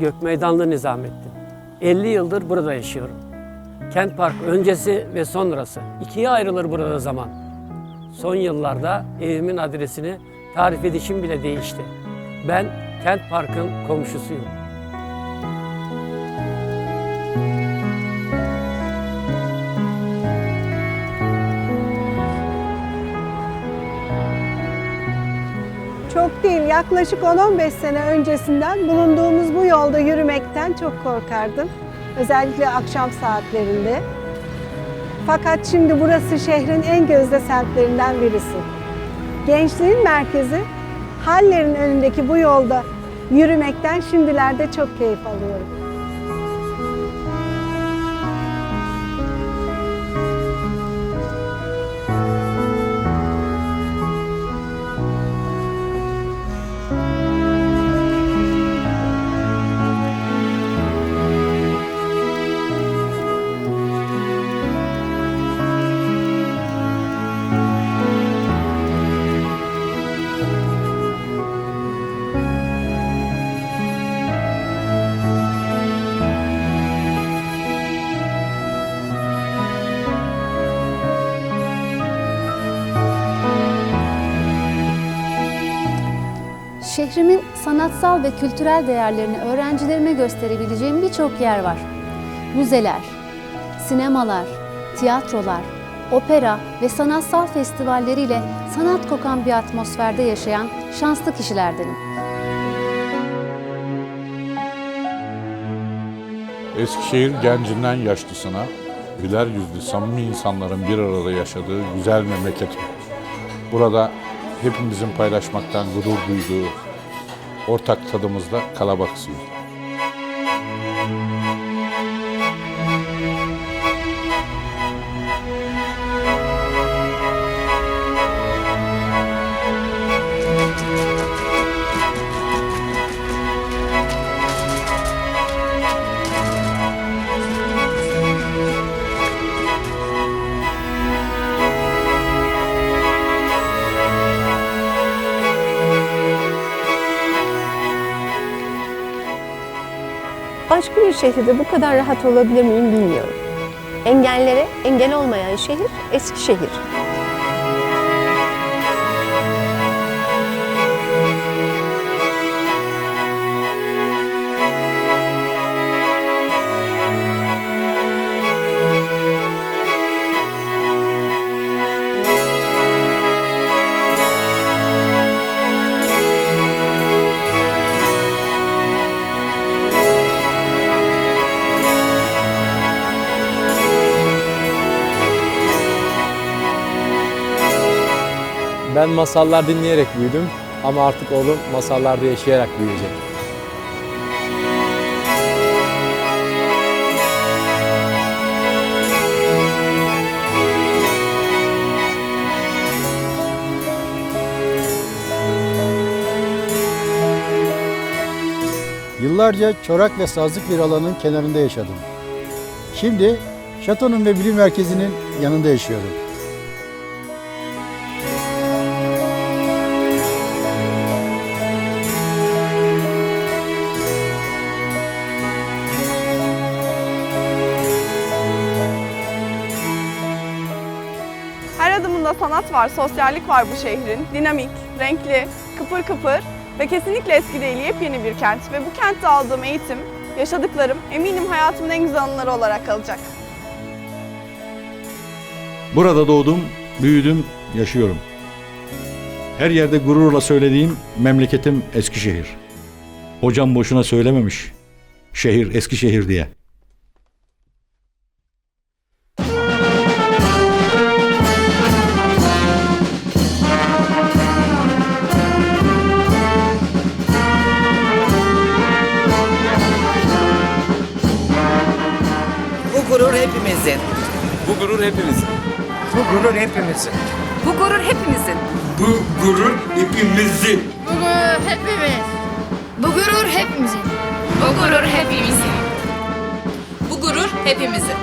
Gökmeydanlı Nizamettin. 50 yıldır burada yaşıyorum. Kent Park öncesi ve sonrası. ikiye ayrılır burada zaman. Son yıllarda evimin adresini tarif edişim bile değişti. Ben Kent Park'ın komşusuyum. Değil, yaklaşık 10-15 sene öncesinden bulunduğumuz bu yolda yürümekten çok korkardım. Özellikle akşam saatlerinde. Fakat şimdi burası şehrin en gözde semtlerinden birisi. Gençliğin merkezi, Haller'in önündeki bu yolda yürümekten şimdilerde çok keyif alıyorum. Şehrimin sanatsal ve kültürel değerlerini öğrencilerime gösterebileceğim birçok yer var. Müzeler, sinemalar, tiyatrolar, opera ve sanatsal festivalleriyle sanat kokan bir atmosferde yaşayan şanslı kişilerdenim. Eskişehir gencinden yaşlısına, güler yüzlü, samimi insanların bir arada yaşadığı güzel memleket. Burada hepimizin paylaşmaktan gurur duyduğu ortak tadımızda kalabalıksıyız. Başka bir şehirde bu kadar rahat olabilir miyim bilmiyorum. Engellere engel olmayan şehir Eskişehir. Ben masallar dinleyerek büyüdüm ama artık oğlum masallarda yaşayarak büyüyecek. Yıllarca çorak ve sazlık bir alanın kenarında yaşadım. Şimdi şatonun ve bilim merkezinin yanında yaşıyorum. Her adımında sanat var, sosyallik var bu şehrin. Dinamik, renkli, kıpır kıpır ve kesinlikle eski değil yepyeni bir kent. Ve bu kentte aldığım eğitim, yaşadıklarım eminim hayatımın en güzel anıları olarak kalacak. Burada doğdum, büyüdüm, yaşıyorum. Her yerde gururla söylediğim memleketim Eskişehir. Hocam boşuna söylememiş. Şehir Eskişehir diye. Bu gurur hepimizin. Bu gurur hepimizin. Bu gurur hepimizin. Bu gurur hepimiz. Bu gurur hepimizin. Bu gurur hepimizin. Bu gurur hepimizin.